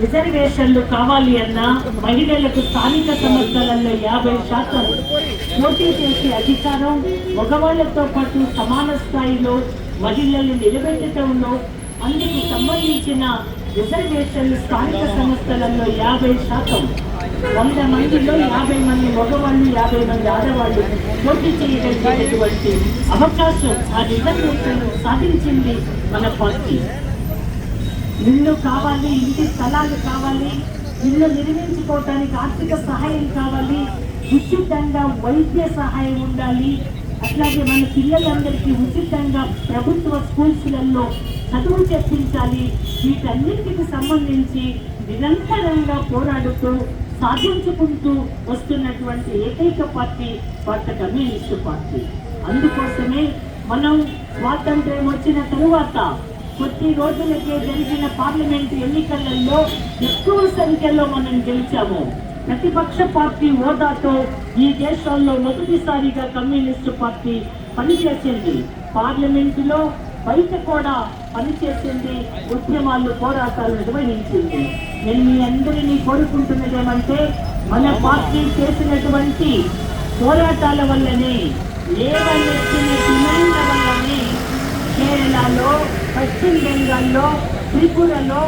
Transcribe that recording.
రిజర్వేషన్లు కావాలి అన్న మహిళలకు స్థానిక సంస్థలలో యాభై శాతం పోటీ చేసే అధికారం మగవాళ్ళతో పాటు సమాన స్థాయిలో మహిళలు నిలబెట్టడంలో అందుకు సంబంధించిన రిజర్వేషన్లు స్థానిక సంస్థలలో యాభై శాతం. వంద మందిలో యాభై మంది మగవాళ్ళు యాభై మంది ఆడవాళ్ళు పోటీ చేయగలిగేటటువంటి అవకాశం ఆ రిజర్వేషన్లు సాధించింది మన పార్టీ. ఇల్లు కావాలి ఇంటి స్థలాలు కావాలి ఇల్లు నిర్మించుకోవటానికి ఆర్థిక సహాయం కావాలి ఉచితంగా వైద్య సహాయం ఉండాలి. అట్లాగే మన పిల్లలందరికీ ఉచితంగా ప్రభుత్వ స్కూల్స్లలో చదువు చెప్పించాలి. వీటన్నింటికి సంబంధించి నిరంతరంగా పోరాడుతూ సాధించుకుంటూ వస్తున్నటువంటి ఏకైక పార్టీ భారత కమ్యూనిస్ట్ పార్టీ. అందుకోసమే మనం స్వాతంత్ర్యం వచ్చిన తరువాత కొద్ది రోజులకే జరిగిన పార్లమెంట్ ఎన్నికలలో ఎక్కువ సంఖ్యలో మనం గెలిచాము. ప్రతిపక్ష పార్టీ హోదాతో ఈ దేశంలో మొదటిసారిగా కమ్యూనిస్టు పార్టీ పనిచేసింది. పార్లమెంటులో బయట కూడా పనిచేసింది ఉద్యమాలు పోరాటాలు నిర్వహించింది. నేను మీ అందరినీ కోరుకుంటున్నది ఏమంటే మన పార్టీ చేసినటువంటి పోరాటాల వల్లనే లేవనెత్తిన డిమాండ్ల వల్లనే కేరళలో పశ్చిమ త్రిపురలో